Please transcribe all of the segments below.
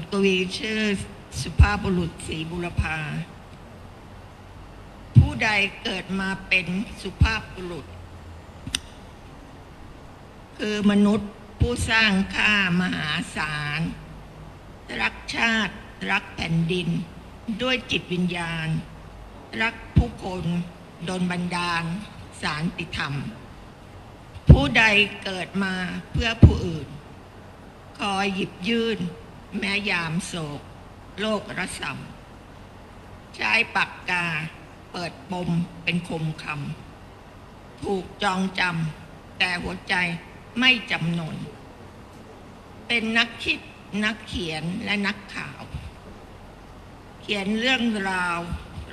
กวีชื่อสุภาพบุรุษศรีบุรพา ผู้ใดเกิดมาเป็นสุภาพบุรุษ คือมนุษย์ผู้สร้างค่ามหาศาล รักชาติรักแผ่นดิน ด้วยจิตวิญญาณ รักผู้คนดนบันดาล สารติธรรม ผู้ใดเกิดมาเพื่อผู้อื่น คอยหยิบยื่น แม้ยามโศก โลกระสำใช้ปากกา เปิดปมเป็นคมคำถูกจองจำแต่หัวใจไม่จำนน เป็นนักคิดนักเขียนและนักข่าว เขียนเรื่องราว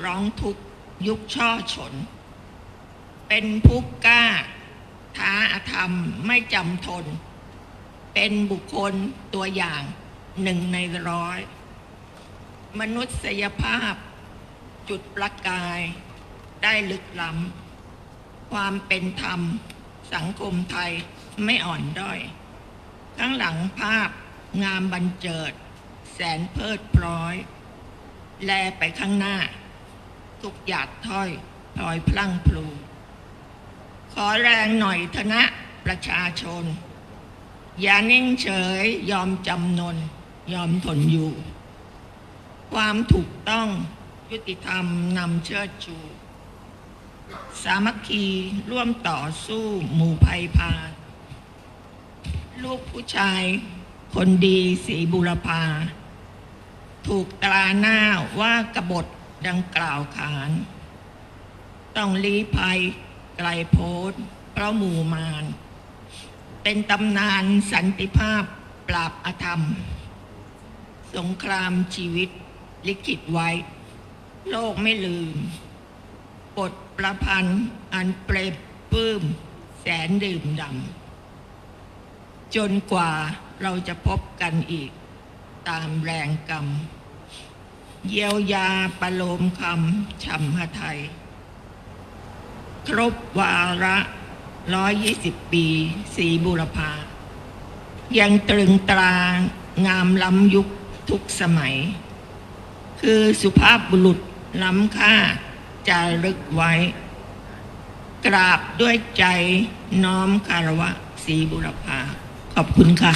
ร้องทุกยุคช่อฉน เป็นผู้กล้า ท้าอาธรรมไม่จำทน เป็นบุคคลตัวอย่าง หนึ่งในร้อย มนุษยภาพ จุดประกาย ได้ลึกล้ำความเป็นธรรม สังคมไทยไม่อ่อนด้อย ข้างหลังภาพงามบันเจิด แสนเพลิดพร้อย แลไปข้างหน้า ทุกหยาดถ้อยพลอยพลั่งพลู ขอแรงหน่อยธนะประชาชน อย่านิ่งเฉยยอมจำนน ยอมทนอยู่ ความถูกต้องยุติธรรมนำเชิดชู สามัคคีร่วมต่อสู้หมู่ภัยพาลูกผู้ชายคนดีสีบุรพา ถูกตราหน้าว่ากบฏดังกล่าวขาน ต้องลี้ภัยไกลโพ้นเพราะหมู่มาร เป็นตำนานสันติภาพปราบอธรรม สงครามชีวิตลิขิตไว้ โลกไม่ลืมบทประพันธ์อันเปรบปื้ม แสนดื่มดำจนกว่าเราจะพบกันอีก ตามแรงกรรม เยียวยาประโลมคำช่ำหไทย ครบวาระร้อยยี่สิบปี สีบุรพายังตรึงตรางามล้ำยุค ทุกสมัย คือสุภาพบุรุษล้ำค่าจารึกไว้ กราบด้วยใจน้อมคารวะสีบุรพาขอบคุณค่ะ